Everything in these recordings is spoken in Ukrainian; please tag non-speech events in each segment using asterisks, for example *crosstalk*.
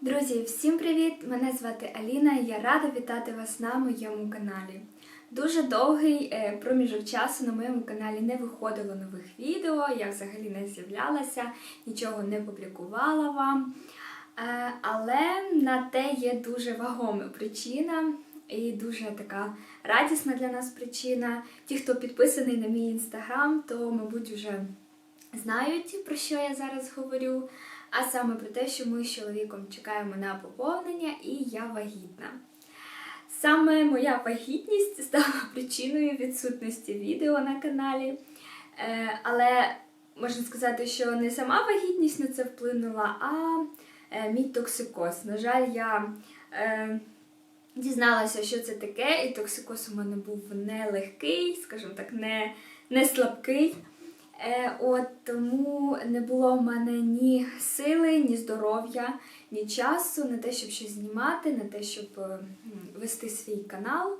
Друзі, всім привіт! Мене звати Аліна і я рада вітати вас на моєму каналі. Дуже довгий е, проміжок часу на моєму каналі не виходило нових відео, я взагалі не з'являлася, нічого не публікувала вам. Е, Але на те є дуже вагома причина і дуже така радісна для нас причина. Ті, хто підписаний на мій інстаграм, то, мабуть, вже знають, про що я зараз говорю. А саме про те, що ми з чоловіком чекаємо на поповнення і я вагітна. Саме моя вагітність стала причиною відсутності відео на каналі. Е, Але можна сказати, що не сама вагітність на це вплинула, а е, мій токсикоз. На жаль, я е, дізналася, що це таке, і токсикоз у мене був нелегкий, скажімо так, не, не слабкий. Е, от тому не було в мене ні сили, ні здоров'я, ні часу на те, щоб щось знімати, на те, щоб е, вести свій канал.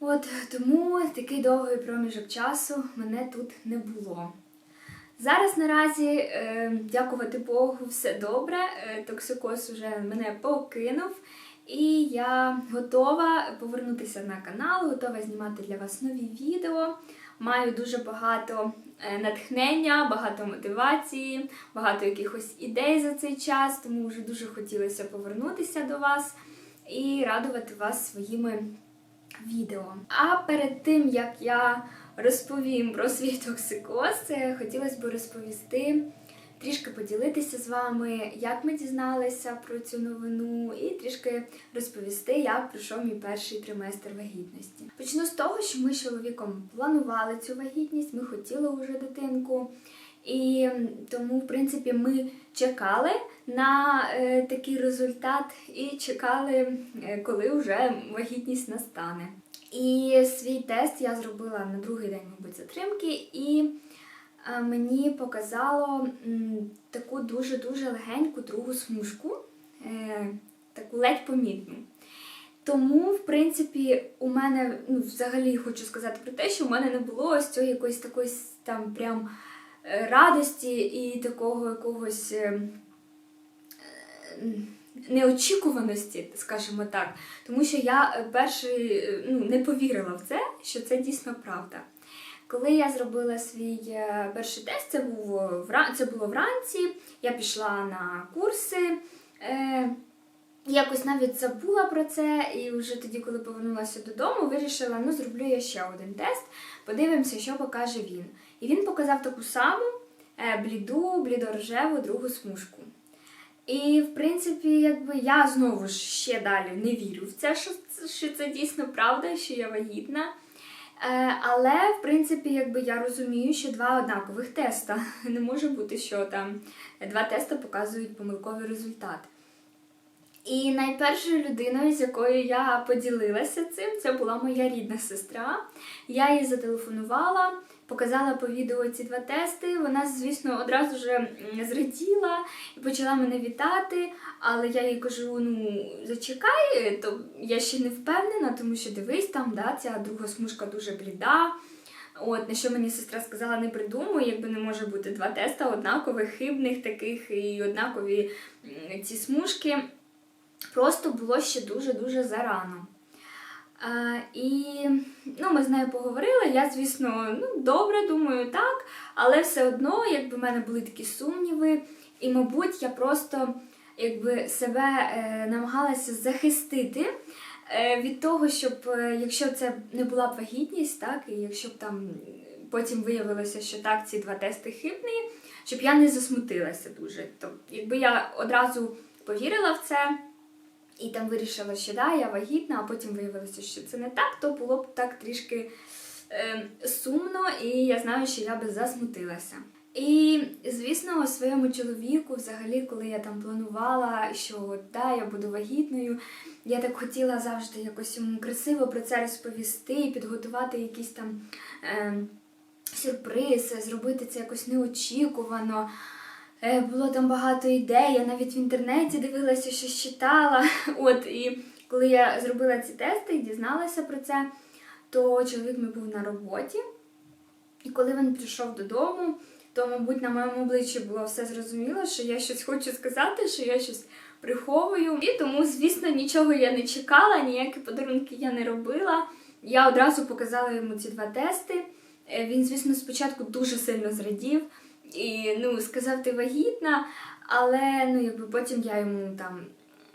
От тому такий довгий проміжок часу мене тут не було. Зараз наразі, е, дякувати Богу, все добре. Токсикоз уже мене покинув, і я готова повернутися на канал, готова знімати для вас нові відео. Маю дуже багато натхнення, багато мотивації, багато якихось ідей за цей час, тому вже дуже хотілося повернутися до вас і радувати вас своїми відео. А перед тим як я розповім про свій токсикоз, е, хотілося б розповісти, трішки поділитися з вами, як ми дізналися про цю новину, і трішки розповісти, як пройшов мій перший триместр вагітності. Почну з того, що ми з чоловіком планували цю вагітність, ми хотіли вже дитинку. І тому, в принципі, ми чекали на е, такий результат і чекали, е, коли вже вагітність настане. І свій тест я зробила на другий день, мабуть, затримки, і мені показало таку дуже-дуже легеньку другу смужку, е, таку ледь помітну. Тому, в принципі, у мене ну, взагалі хочу сказати про те, що у мене не було ось цього якоїсь такої там прям е, радості і такого якогось е, неочікуваності, скажімо так. Тому що я перший ну, не повірила в це, що це дійсно правда. Коли я зробила свій е, перший тест, це, був це було вранці, я пішла на курси. Е, Якось навіть забула про це, і вже тоді, коли повернулася додому, вирішила, ну зроблю я ще один тест, подивимося, що покаже він. І він показав таку саму е, бліду, блідорожеву другу смужку. І, в принципі, якби я знову ж ще далі не вірю в це- що це дійсно правда, що я вагітна. Е, але, в принципі, якби я розумію, що два однакових теста. *laughs* Не може бути, що там два теста показують помилковий результат. І найпершою людиною, з якою я поділилася цим, це була моя рідна сестра. Я їй зателефонувала, показала по відео ці два тести. Вона, звісно, одразу ж зраділа і почала мене вітати. Але я їй кажу: ну зачекай, то я ще не впевнена, тому що дивись, там да, ця друга смужка дуже бліда. От, на що мені сестра сказала, не придумуй, якби не може бути два теста однакових, хибних таких і однакові ці смужки. Просто було ще дуже-дуже зарано. А, і ну, ми з нею поговорили. Я, звісно, ну, добре думаю, так, але все одно, якби в мене були такі сумніви, і, мабуть, я просто якби, себе е, намагалася захистити е, від того, щоб е, якщо це не була б вагітність, так, і якщо б там потім виявилося, що так, ці два тести хибні, щоб я не засмутилася дуже. Тобто, якби я одразу повірила в це. І там вирішила, що да, я вагітна, а потім виявилося, що це не так, то було б так трішки е, сумно, і я знаю, що я би засмутилася. І, звісно, своєму чоловіку, взагалі, коли я там планувала, що да, я буду вагітною, я так хотіла завжди якось йому красиво про це розповісти, підготувати якісь там е, сюрпризи, зробити це якось неочікувано. Е, Було там багато ідей, я навіть в інтернеті дивилася, щось читала. *laughs* От, і коли я зробила ці тести і дізналася про це, то чоловік мій був на роботі. І коли він прийшов додому, то, мабуть, на моєму обличчі було все зрозуміло, що я щось хочу сказати, що я щось приховую. І тому, звісно, нічого я не чекала, ніякі подарунки я не робила. Я одразу показала йому ці два тести. Е, Він, звісно, спочатку дуже сильно зрадів і ну, сказав, ти вагітна, але ну, якби потім я йому там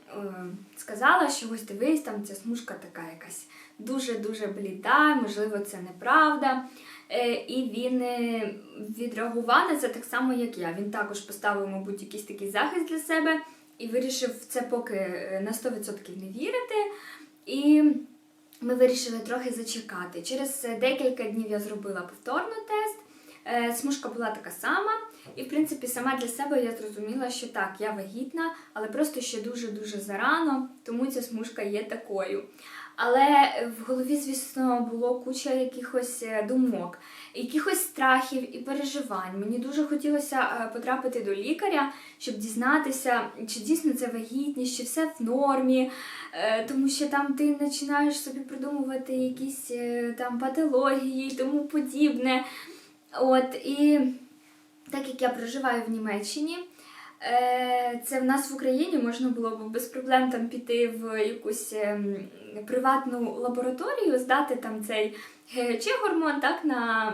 е, сказала, що ось дивись, там ця смужка така якась дуже-дуже бліда, можливо, це неправда. Е, і він е, відреагував на це так само, як я. Він також поставив, мабуть, якийсь такий захист для себе і вирішив це поки на 100% не вірити. І ми вирішили трохи зачекати. Через декілька днів я зробила повторно тест. Е, Смужка була така сама, і в принципі сама для себе я зрозуміла, що так, я вагітна, але просто ще дуже-дуже зарано, тому ця смужка є такою. Але в голові, звісно, було куча якихось е, думок, якихось страхів і переживань. Мені дуже хотілося е, потрапити до лікаря, щоб дізнатися, чи дійсно це вагітність, чи все в нормі, тому що там ти починаєш собі придумувати якісь там патології і тому подібне. От, і так як я проживаю в Німеччині, е, це в нас в Україні можна було б без проблем там піти в якусь ем, приватну лабораторію, здати там цей ГГЧ-гормон так, на,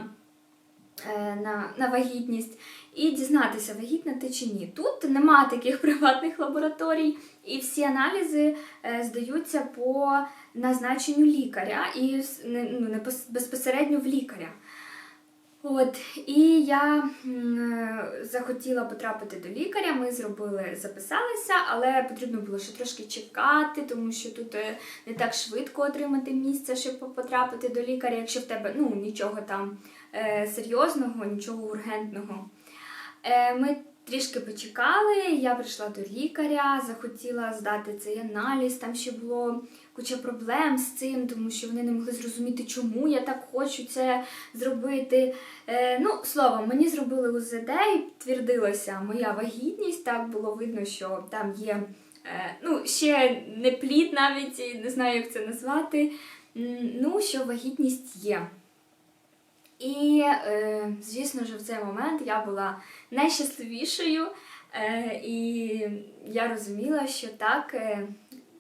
е, на, на вагітність і дізнатися, вагітна ти чи ні. Тут нема таких *laughs* приватних лабораторій, і всі аналізи е, здаються по назначенню лікаря і ну, безпосередньо в лікаря. От, і я захотіла потрапити до лікаря. Ми зробили, записалися, але потрібно було ще трошки чекати, тому що тут е, не так швидко отримати місце, щоб потрапити до лікаря, якщо в тебе ну, нічого там е, серйозного, нічого ургентного. Е, ми трішки почекали, я прийшла до лікаря, захотіла здати цей аналіз. Там ще було куча проблем з цим, тому що вони не могли зрозуміти, чому я так хочу це зробити. Е, ну, словом, мені зробили УЗД і підтвердилася моя вагітність. Так було видно, що там є е, ну, ще не плід навіть, не знаю, як це назвати. Ну, що вагітність є. І, е, звісно ж, в цей момент я була найщасливішою, е, і я розуміла, що так, е,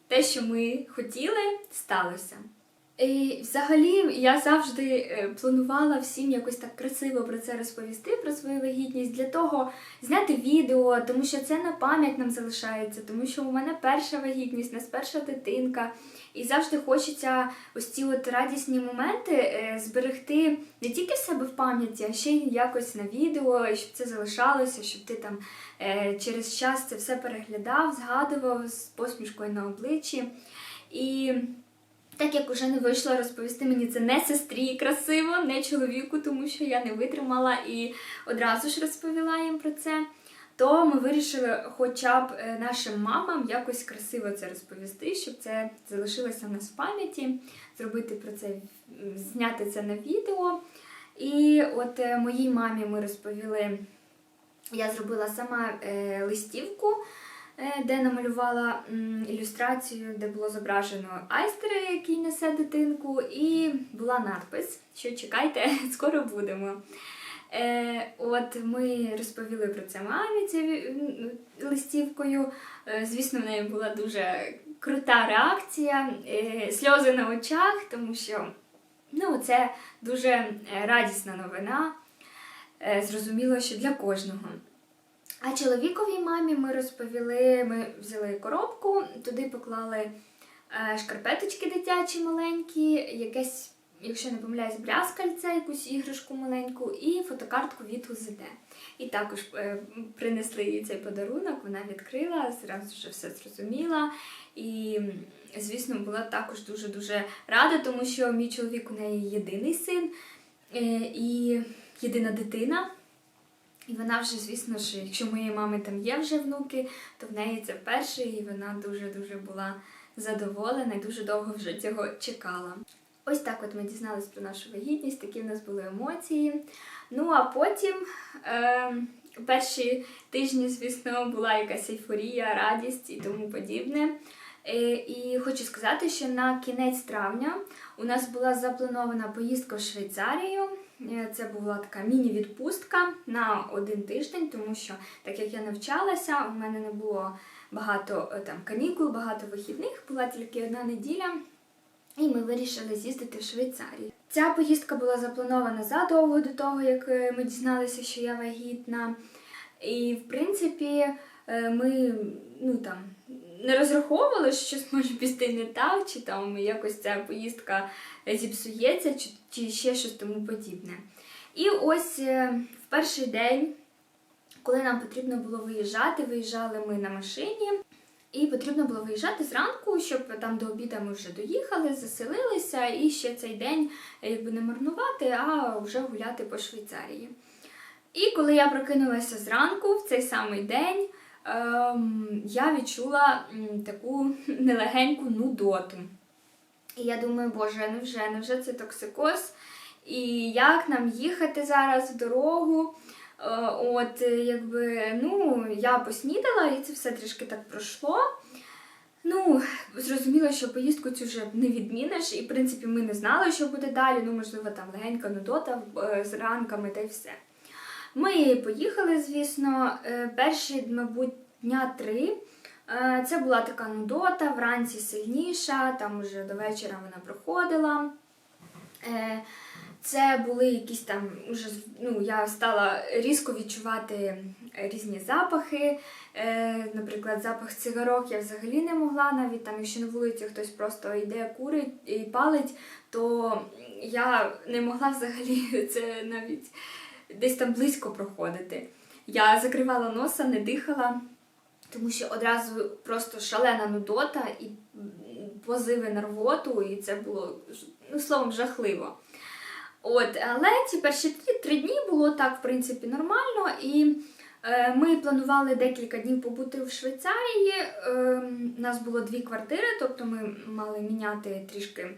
те, що ми хотіли, сталося. І взагалі я завжди е, планувала всім якось так красиво про це розповісти, про свою вагітність, для того зняти відео, тому що це на пам'ять нам залишається, тому що у мене перша вагітність, нас перша дитинка. І завжди хочеться ось ці от радісні моменти е, зберегти не тільки в себе в пам'яті, а ще й якось на відео, щоб це залишалося, щоб ти там е, через час це все переглядав, згадував з посмішкою на обличчі. І так як уже не вийшло розповісти мені це не сестрі красиво, не чоловіку, тому що я не витримала і одразу ж розповіла їм про це. То ми вирішили хоча б е, нашим мамам якось красиво це розповісти, щоб це залишилося в нас в пам'яті, зробити про це, зняти це на відео. І от е, моїй мамі ми розповіли, я зробила сама е, листівку, де намалювала ілюстрацію, де було зображено айстера, який несе дитинку, і була надпис, що чекайте, *laughs* скоро будемо. Е, от ми розповіли про це мамі цією листівкою. Е, звісно, в неї була дуже крута реакція, е, сльози на очах, тому що ну, це дуже е, радісна новина. Е, зрозуміло, що для кожного. А чоловіковій мамі ми розповіли, ми взяли коробку, туди поклали е, шкарпеточки дитячі маленькі, якесь, якщо не помиляюсь, брязкальце, якусь іграшку маленьку, і фотокартку від УЗД. І також е, принесли їй цей подарунок, вона відкрила, зразу вже все зрозуміла. І, звісно, була також дуже-дуже рада, тому що мій чоловік у неї єдиний син е, і єдина дитина. І вона вже, звісно ж, якщо моєї мами там є вже внуки, то в неї це перший, і вона дуже-дуже була задоволена і дуже довго вже цього чекала. Ось так от ми дізналися про нашу вагітність, такі в нас були емоції. Ну а потім е, перші тижні, звісно, була якась ейфорія, радість і тому подібне. Е, І хочу сказати, що на кінець травня у нас була запланована поїздка в Швейцарію. Е, Це була така міні-відпустка на один тиждень, тому що, так як я навчалася, у мене не було багато е, там канікул, багато вихідних, була тільки одна неділя. І ми вирішили з'їздити в Швейцарію. Ця поїздка була запланована задовго до того, як е, ми дізналися, що я вагітна. І, в принципі, ми ну, там, не розраховували, що щось може піти не так, чи там якось ця поїздка зіпсується, чи, чи ще щось тому подібне. І ось е, в перший день, коли нам потрібно було виїжджати, виїжджали ми на машині. І потрібно було виїжджати зранку, щоб там до обіду ми вже доїхали, заселилися, і ще цей день е, якби не марнувати, а вже гуляти по Швейцарії. І коли я прокинулася зранку, в цей самий день, ем, я відчула таку нелегеньку нудоту. І я думаю, боже, невже, невже це токсикоз? І як нам їхати зараз в дорогу? Е, От, е, якби, ну, я поснідала, і це все трішки так пройшло. Ну, зрозуміло, що поїздку цю вже не відміниш, і в принципі ми не знали, що буде далі. Ну, можливо, там легенька нудота е, з ранками та й все. Ми поїхали, звісно, перші, мабуть, дня три. Е, Це була така нудота, вранці сильніша, там уже до вечора вона проходила. Е, Це були якісь там уже ну, я стала різко відчувати різні запахи. Е, Наприклад, запах цигарок я взагалі не могла, навіть там, якщо на вулиці хтось просто йде курить і палить, то я не могла взагалі *laughs* це навіть десь там близько проходити. Я закривала носа, не дихала, тому що одразу просто шалена нудота і позиви на рвоту, і це було ну, словом жахливо. От, але ці перші три, три дні було так, в принципі, нормально. І е, ми планували декілька днів побути в Швейцарії. Е, у нас було дві квартири, тобто ми мали міняти трішки,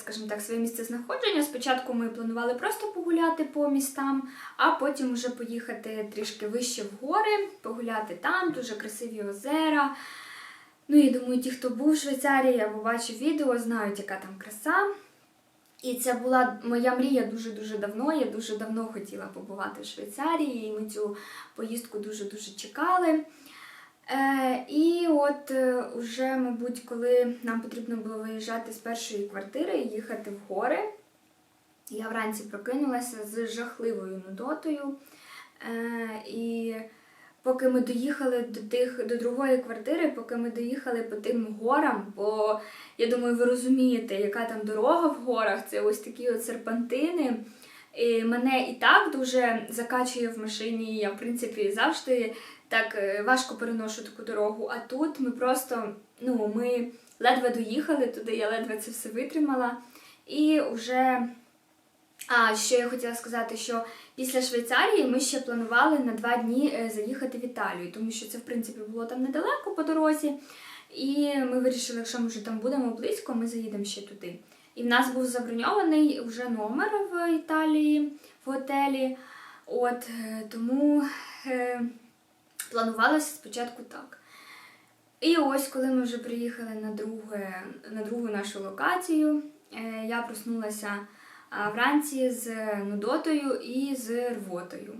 скажімо так, своє місце знаходження. Спочатку ми планували просто погуляти по містам, а потім вже поїхати трішки вище в гори, погуляти там, дуже красиві озера. Ну і думаю, ті, хто був в Швейцарії або бачив відео, знають, яка там краса. І це була моя мрія дуже-дуже давно. Я дуже давно хотіла побувати в Швейцарії, і ми цю поїздку дуже-дуже чекали. Е, і от е, уже, мабуть, коли нам потрібно було виїжджати з першої квартири і їхати в гори, я вранці прокинулася з жахливою нудотою. Е, і поки ми доїхали до тих до другої квартири, поки ми доїхали по тим горам, бо я думаю, ви розумієте, яка там дорога в горах, це ось такі от серпантини. І мене і так дуже закачує в машині. Я, в принципі, завжди так е, важко переношу таку дорогу. А тут ми просто, ну, ми ледве доїхали туди, я ледве це все витримала. І вже а ще я хотіла сказати, що після Швейцарії ми ще планували на два дні е, заїхати в Італію, тому що це, в принципі, було там недалеко по дорозі. І ми вирішили, якщо ми вже там будемо близько, ми заїдемо ще туди. І в нас був заброньований вже номер в Італії в готелі. От е, тому планувалося спочатку так. І ось, коли ми вже приїхали на, друге, на другу нашу локацію, е, я проснулася вранці з нудотою і з рвотою.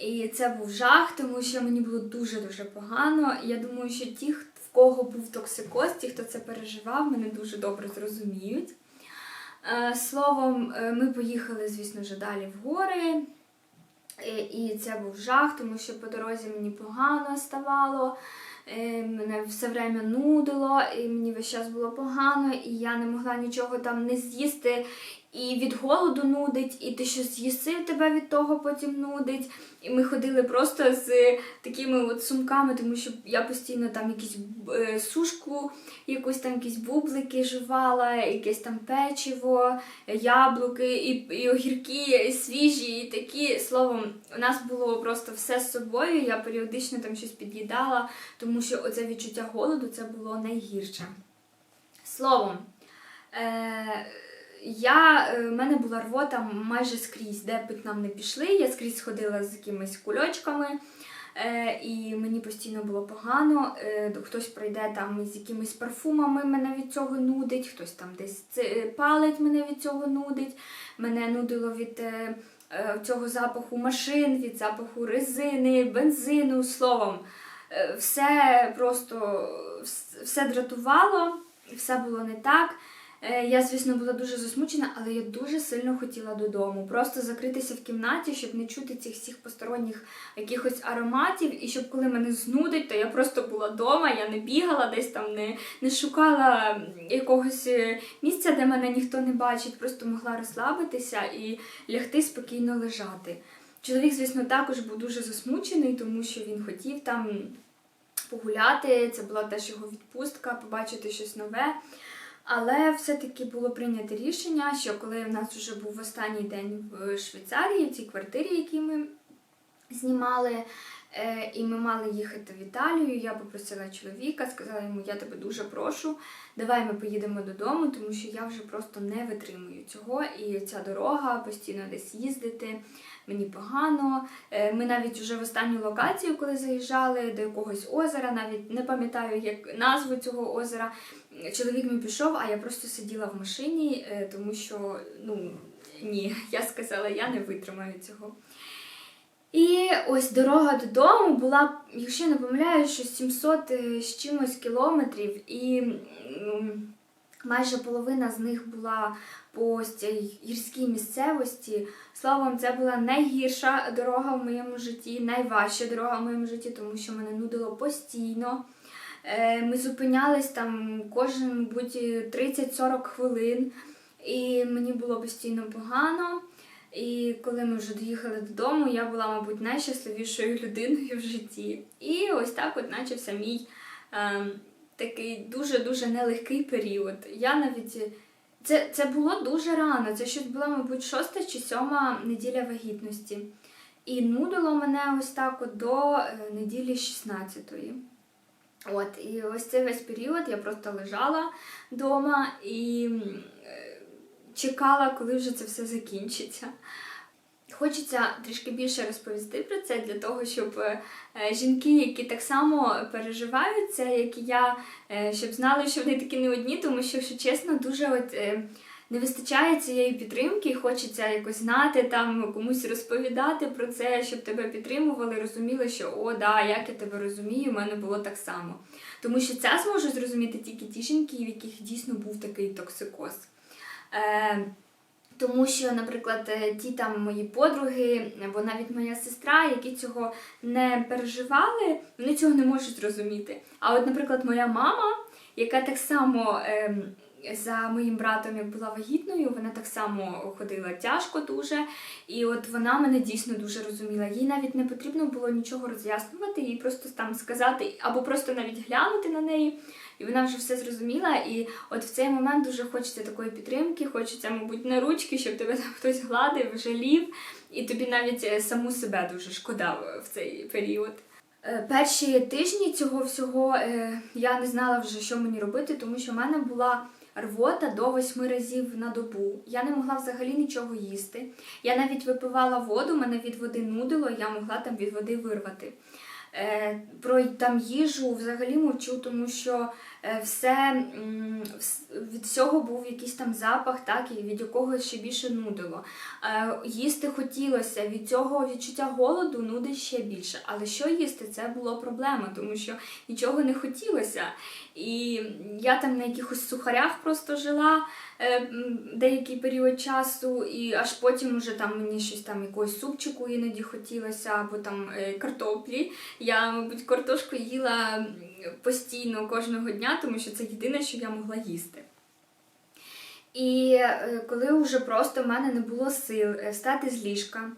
І це був жах, тому що мені було дуже-дуже погано. Я думаю, що ті, в кого був токсикоз, ті, хто це переживав, мене дуже добре зрозуміють. Е, Словом, е, ми поїхали, звісно ж, далі в гори. І- І це був жах, тому що по дорозі мені погано ставало, е, мене все время нудило, і мені весь час було погано, і я не могла нічого там не з'їсти. І від голоду нудить, і ти щось з'їси, тебе від того потім нудить. І ми ходили просто з такими от сумками, тому що я постійно там якісь е, сушку, якусь там якісь бублики жувала, якесь там печиво, яблуки і, і огірки свіжі, і такі. Словом, у нас було просто все з собою. Я періодично там щось під'їдала, тому що оце відчуття голоду це було найгірше. Словом, е- я, е, в мене була рвота майже скрізь, де б нам не пішли. Я скрізь ходила з якимись кульочками. Е, і мені постійно було погано. Е, хтось прийде там з якимись парфумами, мене від цього нудить, хтось там десь палить, мене від цього нудить. Мене нудило від цього запаху машин, від запаху резини, бензину, словом. Все просто все дратувало, все було не так. Е, Я, звісно, була дуже засмучена, але я дуже сильно хотіла додому. Просто закритися в кімнаті, щоб не чути цих всіх посторонніх якихось ароматів, і щоб коли мене знудить, то я просто була вдома, я не бігала, десь там не, не шукала якогось е, місця, де мене ніхто не бачить, просто могла розслабитися і лягти спокійно лежати. Чоловік, звісно, також був дуже засмучений, тому що він хотів там погуляти. Це була теж його відпустка, побачити щось нове. Але все-таки було прийнято рішення, що коли в нас вже був останній день в Швейцарії, в цій квартирі, які ми знімали, і ми мали їхати в Італію, я попросила чоловіка, сказала йому, я тебе дуже прошу, давай ми поїдемо додому, тому що я вже просто не витримую цього. І ця дорога постійно десь їздити. Мені погано. Е, Ми навіть вже в останню локацію, коли заїжджали до якогось озера, навіть не пам'ятаю як назву цього озера. Чоловік мій пішов, а я просто сиділа в машині, е, тому що ну ні, *laughs* я сказала, я не витримаю цього. І ось дорога додому була, якщо я не помиляюсь, що 700 з чимось кілометрів, і майже половина з них була по гірській місцевості. Словом, це була найгірша дорога в моєму житті, найважча дорога в моєму житті, тому що мене нудило постійно. Е, Ми зупинялись там кожен, мабуть, 30-40 хвилин, і мені було постійно погано. І коли ми вже доїхали додому, я була, мабуть, найщасливішою людиною в житті. І ось так от почався мій е, такий дуже-дуже нелегкий період. Я навіть це, це було дуже рано. Це щось була, мабуть, шоста чи сьома неділя вагітності. І нудило мене ось так от до е, неділі 16-ї. От, і ось цей весь період я просто лежала вдома і чекала, коли вже це все закінчиться. Хочеться трішки більше розповісти про це для того, щоб е, жінки, які так само переживають це, як і я, е, щоб знали, що вони такі не одні, тому що, якщо чесно, дуже от. е, Не вистачає цієї підтримки, хочеться якось знати, там комусь розповідати про це, щоб тебе підтримували, розуміли, що о, да, як я тебе розумію, в мене було так само. Тому що це зможуть зрозуміти тільки ті жінки, в яких дійсно був такий токсикоз. Е, тому що, наприклад, е, ті там мої подруги, або навіть моя сестра, які цього не переживали, вони цього не можуть зрозуміти. А от, наприклад, моя мама, яка так само ем, за моїм братом, як була вагітною, вона так само ходила тяжко дуже. І от вона мене дійсно дуже розуміла. Їй навіть не потрібно було нічого роз'яснювати, їй просто там сказати, або просто навіть глянути на неї. І вона вже все зрозуміла. І от в цей момент дуже хочеться такої підтримки, хочеться, мабуть, на ручки, щоб тебе там хтось гладив, жалів, і тобі навіть е, саму себе дуже шкода в цей період. Е, Перші тижні цього всього е, я не знала вже, що мені робити, тому що в мене була рвота до восьми разів на добу. Я не могла взагалі нічого їсти. Я навіть випивала воду, мене від води нудило, я могла там від води вирвати. Про там їжу взагалі мовчу, тому що все від всього був якийсь там запах, так, і від якого ще більше нудило. Е, Їсти хотілося, від цього відчуття голоду нудить ще більше. Але що їсти, це було проблема, тому що нічого не хотілося. І я там на якихось сухарях просто жила е, деякий період часу, і аж потім уже там мені щось там якогось супчику іноді хотілося, або там е, картоплі. Я, мабуть, картошку їла постійно кожного дня, тому що це єдине, що я могла їсти. І е, коли вже просто в мене не було сил е, встати з ліжка,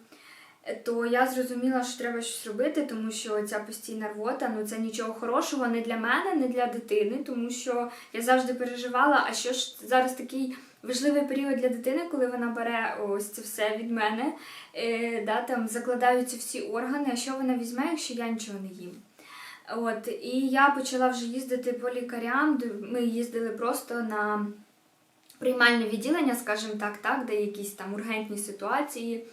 е, то я зрозуміла, що треба щось робити, тому що ця постійна рвота, ну це нічого хорошого не для мене, не для дитини, тому що я завжди переживала, а що ж зараз такий важливий період для дитини, коли вона бере ось це все від мене, е, да, там закладаються всі органи, а що вона візьме, якщо я нічого не їм. От, і я почала вже їздити по лікарям. Ми їздили просто на приймальне відділення, скажімо так, так, де якісь там ургентні ситуації.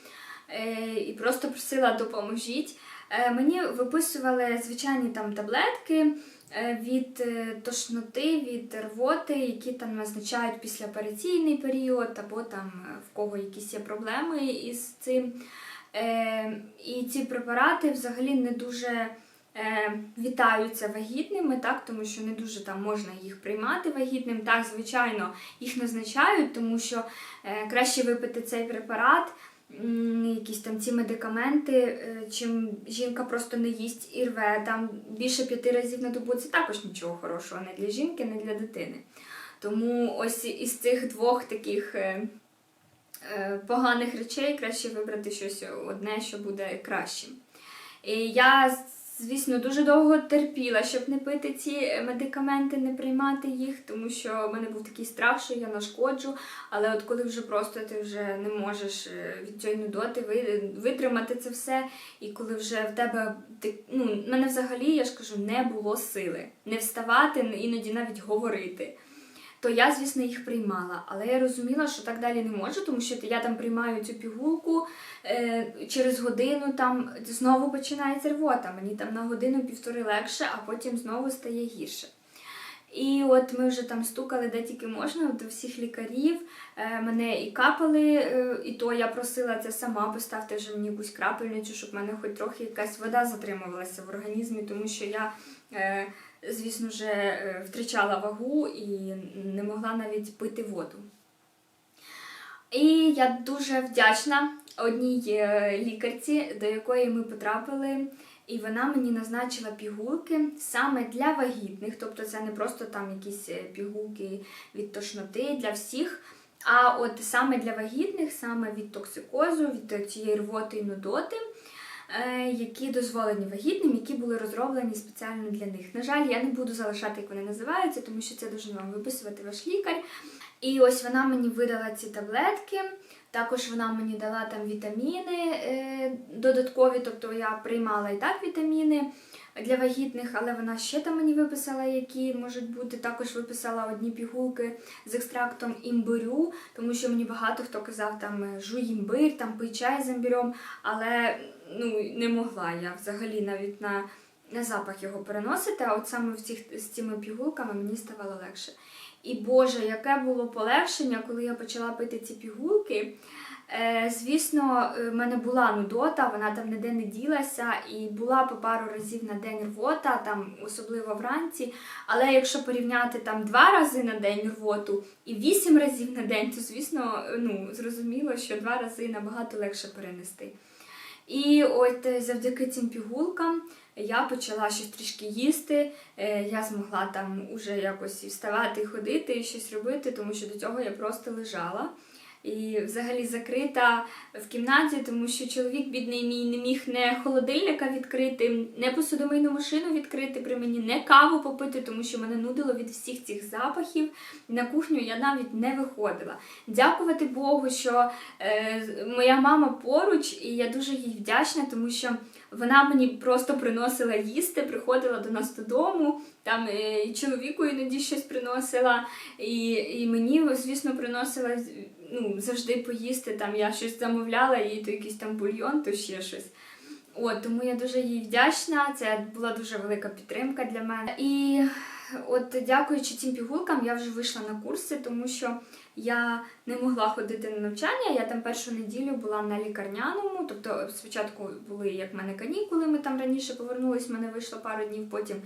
Е, і просто просила допоможіть. е, мені виписували звичайні там таблетки е, від тошноти, від рвоти, які там назначають післяопераційний період, або там в кого якісь є проблеми із цим. І ці препарати взагалі не дуже вітаються вагітними, так, тому що не дуже там можна їх приймати вагітним. Так, звичайно, їх назначають, тому що е, краще випити цей препарат, якісь там ці медикаменти, е, чим жінка просто не їсть і рве. Там більше п'яти разів на добу це також нічого хорошого не для жінки, не для дитини. Тому ось із цих двох таких. е, е, Поганих речей краще вибрати щось одне, що буде кращим. І я, звісно, дуже довго терпіла, щоб не пити ці медикаменти, не приймати їх, тому що в мене був такий страх, що я нашкоджу. Але от коли вже просто ти вже не можеш е, від цієї нудоти витримати це все, і коли вже в тебе ти, ну, мене взагалі, я ж кажу, не було сили не вставати, іноді навіть говорити. То я, звісно, їх приймала, але я розуміла, що так далі не можу, тому що я там приймаю цю пігулку, е, через годину там знову починається рвота. Мені там на годину-півтори легше, а потім знову стає гірше. І от ми вже там стукали де тільки можна до всіх лікарів. Е, мене і капали, е, і то я просила це сама, поставте вже мені якусь крапельницю, щоб в мене хоч трохи якась вода затримувалася в організмі, тому що я, е, звісно вже втрачала вагу і не могла навіть пити воду. І я дуже вдячна одній лікарці, до якої ми потрапили, і вона мені назначила пігулки саме для вагітних, тобто це не просто там якісь е, пігулки від тошноти для всіх. А от саме для вагітних, саме від токсикозу, від цієї рвоти і нудоти, е, які дозволені вагітним, які були розроблені спеціально для них. На жаль, я не буду залишати, як вони називаються, тому що це дуже вам виписувати ваш лікар. І ось вона мені видала ці таблетки. Також вона мені дала там вітаміни е, додаткові, тобто я приймала і так вітаміни для вагітних, але вона ще там мені виписала, які можуть бути. Також виписала одні пігулки з екстрактом імбирю, тому що мені багато хто казав там е, жуй імбир, там пий чай з імбирем, але ну, не могла я взагалі навіть на, на запах його переносити. А от саме в цих, з цими пігулками мені ставало легше. І Боже, яке було полегшення, коли я почала пити ці пігулки. Е, звісно, в мене була нудота, вона там ніде не ділася, і була по пару разів на день рвота, там особливо вранці. Але якщо порівняти там два рази на день рвоту і вісім разів на день, то звісно, ну зрозуміло, що два рази набагато легше перенести. І от е, завдяки цим пігулкам я почала щось трішки їсти. е, Я змогла там уже якось вставати, ходити, і щось робити, тому що до цього я просто лежала. І взагалі закрита в кімнаті, тому що чоловік бідний мій не міг не холодильника відкрити, не посудомийну машину відкрити при мені, не каву попити, тому що мене нудило від всіх цих запахів. На кухню я навіть не виходила. Дякувати Богу, що е, моя мама поруч, і я дуже їй вдячна, тому що вона мені просто приносила їсти, приходила до нас додому, там е, і чоловіку іноді щось приносила, і, і мені, звісно, приносила ну, завжди поїсти. Там я щось замовляла, їй то якийсь там бульйон, то ще щось. От, тому я дуже їй вдячна. Це була дуже велика підтримка для мене. І от дякуючи цим пігулкам, я вже вийшла на курси, тому що я не могла ходити на навчання. Я там першу неділю була на лікарняному. Тобто, спочатку були як в мене канікули, ми там раніше повернулись, в мене вийшло пару днів, потім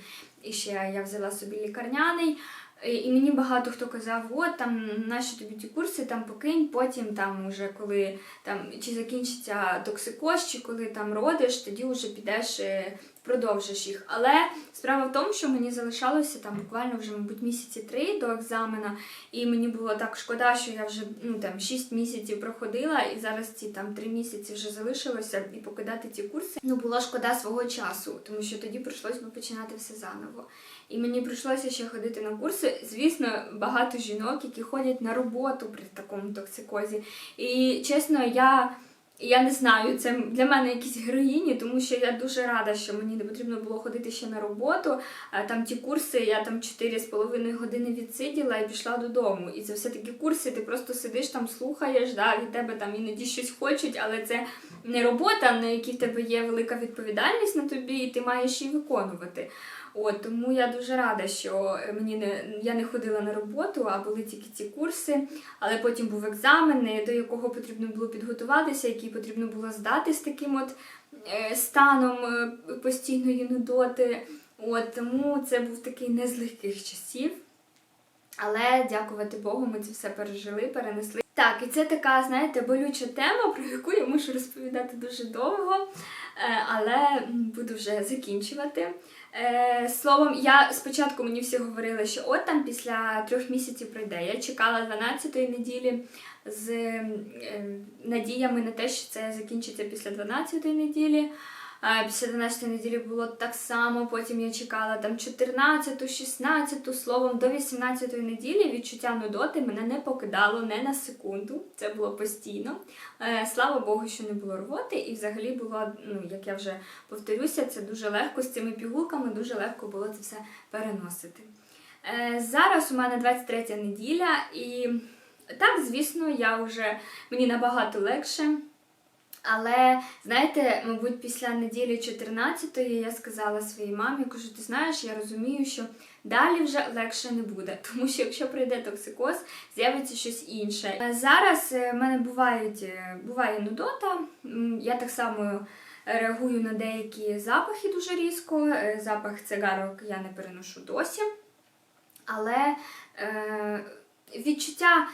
і ще я взяла собі лікарняний. І мені багато хто казав, от там наші тобі ті курси, там покинь, потім там уже коли там чи закінчиться токсикоз, чи коли там родиш, тоді вже підеш, е, продовжиш їх. Але справа в тому, що мені залишалося там буквально вже, мабуть, місяці три до екзамена, і мені було так шкода, що я вже ну там 6 місяців проходила, і зараз ці там 3 місяці вже залишилося, і покидати ці курси. Ну було шкода свого часу, тому що тоді прийшлось би починати все заново. І мені прийшлося ще ходити на курси. Звісно, багато жінок, які ходять на роботу при такому токсикозі. І чесно, я Я не знаю, це для мене якісь героїні, тому що я дуже рада, що мені не потрібно було ходити ще на роботу. Там ті курси, я там 4,5 години відсиділа і пішла додому. І це все такі курси, ти просто сидиш там, слухаєш, да, від тебе там іноді щось хочуть, але це не робота, на якій в тебе є велика відповідальність на тобі, і ти маєш її виконувати. От тому я дуже рада, що мені не я не ходила на роботу, а були тільки ці курси. Але потім був екзамен, до якого потрібно було підготуватися, який потрібно було здати з таким от е, станом е, постійної нудоти. От тому це був такий не з легких часів. Але дякувати Богу, ми це все пережили, перенесли. Так, і це така, знаєте, болюча тема, про яку я мушу розповідати дуже довго, е, але буду вже закінчувати. Е, Словом, я спочатку мені всі говорили, що от там після трьох місяців пройде. Я чекала 12-ї неділі з е, надіями на те, що це закінчиться після 12-ї неділі. Після 12 неділі було так само, потім я чекала там 14, 16, словом, до 18 неділі відчуття нудоти мене не покидало не на секунду. Це було постійно. Е, Слава Богу, що не було рвоти, і взагалі було, ну як я вже повторюся, це дуже легко з цими пігулками, дуже легко було це все переносити. Е, Зараз у мене 23 неділя, і так, звісно, я вже мені набагато легше. Але знаєте, мабуть, після неділі 14-ї я сказала своїй мамі, кажу, ти знаєш, я розумію, що далі вже легше не буде, *laughs* тому що якщо прийде токсикоз, з'явиться щось інше. Е, Зараз е, в мене бувають, е, буває нудота. Я так само реагую на деякі запахи дуже різко. Запах цигарок я не переношу досі. Але е, відчуття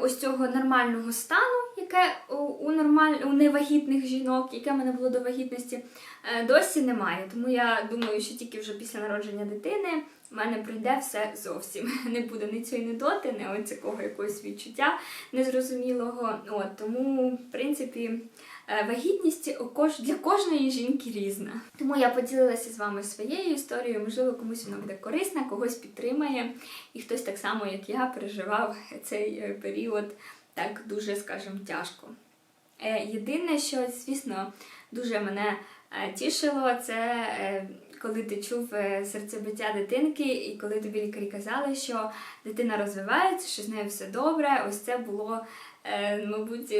ось цього нормального стану, яке у, нормаль... у невагітних жінок, яке в мене було до вагітності, е, досі немає. Тому я думаю, що тільки вже після народження дитини в мене прийде все зовсім. *laughs* Не буде ні цієї недоти, ні ось такого якогось відчуття незрозумілого. От, тому, в принципі, е, вагітність для кожної жінки різна. Тому я поділилася з вами своєю історією. Можливо, комусь вона буде корисна, когось підтримає, і хтось так само, як я, переживав цей е, період так дуже, скажімо, тяжко. Е, Єдине, що, звісно, дуже мене е, тішило, це е, коли ти чув серцебиття дитинки, і коли тобі лікарі казали, що дитина розвивається, що з нею все добре. Ось це було, мабуть,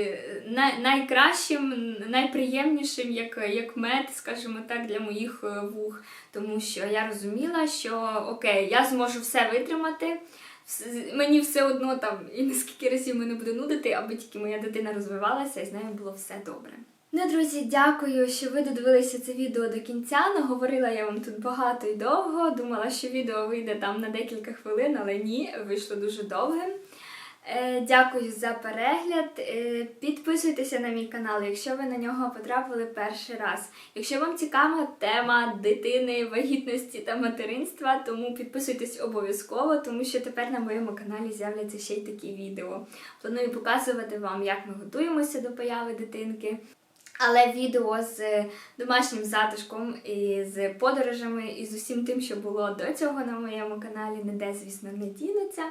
найкращим, найприємнішим, як, як мед, скажімо так, для моїх вух. Тому що я розуміла, що окей, я зможу все витримати. Мені все одно там і наскільки разів мене буде нудити, аби тільки моя дитина розвивалася і з нею було все добре. Ну, друзі, дякую, що ви додивилися це відео до кінця. Наговорила я вам тут багато і довго. Думала, що відео вийде там на декілька хвилин, але ні, вийшло дуже довгим. Е, Дякую за перегляд. Е, Підписуйтеся на мій канал, якщо ви на нього потрапили перший раз. Якщо вам цікава тема дитини, вагітності та материнства, тому підписуйтесь обов'язково, тому що тепер на моєму каналі з'являться ще й такі відео. Планую показувати вам, як ми готуємося до появи дитинки. Але відео з домашнім затишком і з подорожами, і з усім тим, що було до цього на моєму каналі, ніде, звісно, не дінеться.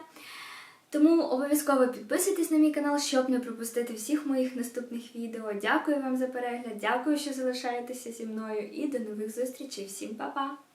Тому обов'язково підписуйтесь на мій канал, щоб не пропустити всіх моїх наступних відео. Дякую вам за перегляд, дякую, що залишаєтеся зі мною, і до нових зустрічей. Всім па-па!